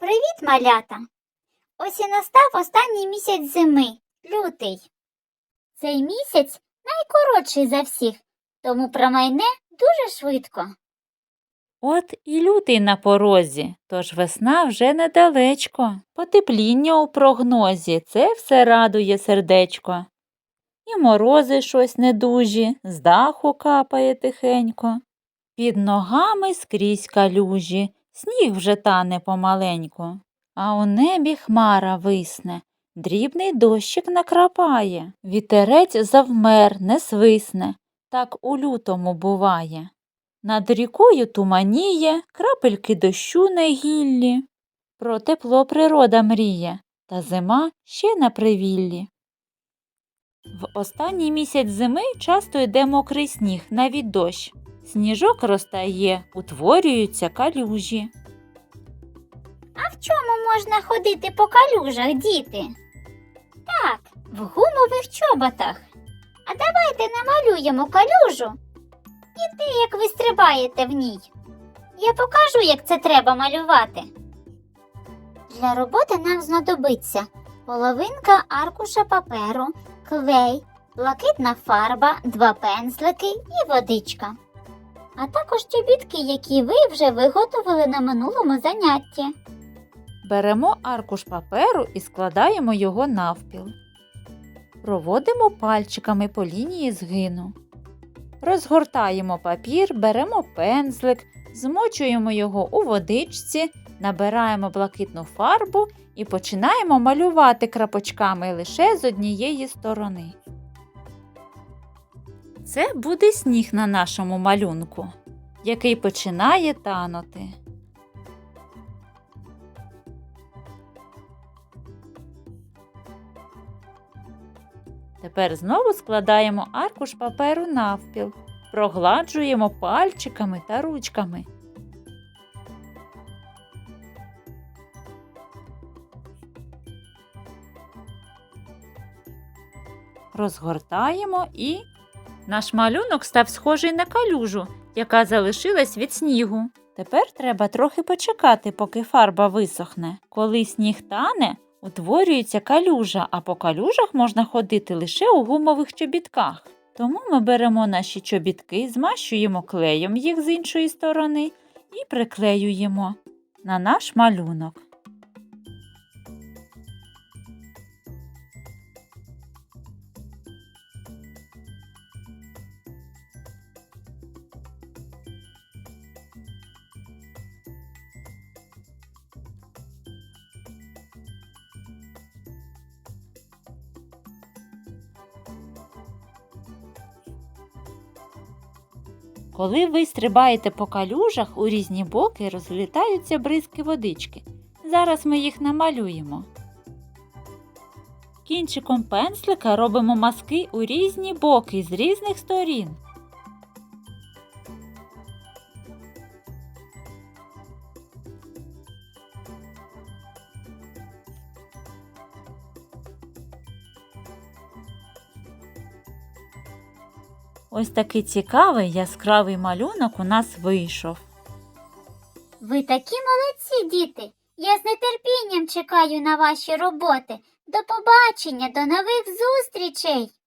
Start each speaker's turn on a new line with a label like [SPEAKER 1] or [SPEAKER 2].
[SPEAKER 1] Привіт, малята! Ось і настав останній місяць зими лютий. Цей місяць найкоротший за всіх, тому промайне дуже швидко.
[SPEAKER 2] От і лютий на порозі, тож весна вже недалечко. Потепління у прогнозі, це все радує сердечко. І морози щось недужі, з даху капає тихенько. Під ногами скрізь калюжі, сніг вже тане помаленьку. А у небі хмара висне, дрібний дощик накрапає, вітерець завмер, не свисне, так у лютому буває. Над рікою туманіє, крапельки дощу на гіллі. Про тепло природа мріє, та зима ще на привіллі. В останній місяць зими часто йде мокрий сніг, навіть дощ. Сніжок розтає, утворюються калюжі.
[SPEAKER 1] А в чому можна ходити по калюжах, діти? Так, в гумових чоботах. А давайте намалюємо калюжу і те, як ви стрибаєте в ній. Я покажу, як це треба малювати. Для роботи нам знадобиться половинка аркуша паперу, клей, блакитна фарба, два пензлики і водичка. А також чобітки, які ви вже виготовили на минулому занятті.
[SPEAKER 2] Беремо аркуш паперу і складаємо його навпіл. Проводимо пальчиками по лінії згину. Розгортаємо папір, беремо пензлик, змочуємо його у водичці, набираємо блакитну фарбу і починаємо малювати крапочками лише з однієї сторони. Це буде сніг на нашому малюнку, який починає танути. Тепер знову складаємо аркуш паперу навпіл, прогладжуємо пальчиками та ручками. Розгортаємо і наш малюнок став схожий на калюжу, яка залишилась від снігу. Тепер треба трохи почекати, поки фарба висохне. Коли сніг тане, утворюється калюжа, а по калюжах можна ходити лише у гумових чобітках. Тому ми беремо наші чобітки, змащуємо клеєм їх з іншої сторони і приклеюємо на наш малюнок. Коли ви стрибаєте по калюжах, у різні боки розлітаються бризки водички. Зараз ми їх намалюємо. Кінчиком пензлика робимо маски у різні боки з різних сторін. Ось такий цікавий яскравий малюнок у нас вийшов.
[SPEAKER 1] Ви такі молодці, діти. Я з нетерпінням чекаю на ваші роботи. До побачення, до нових зустрічей!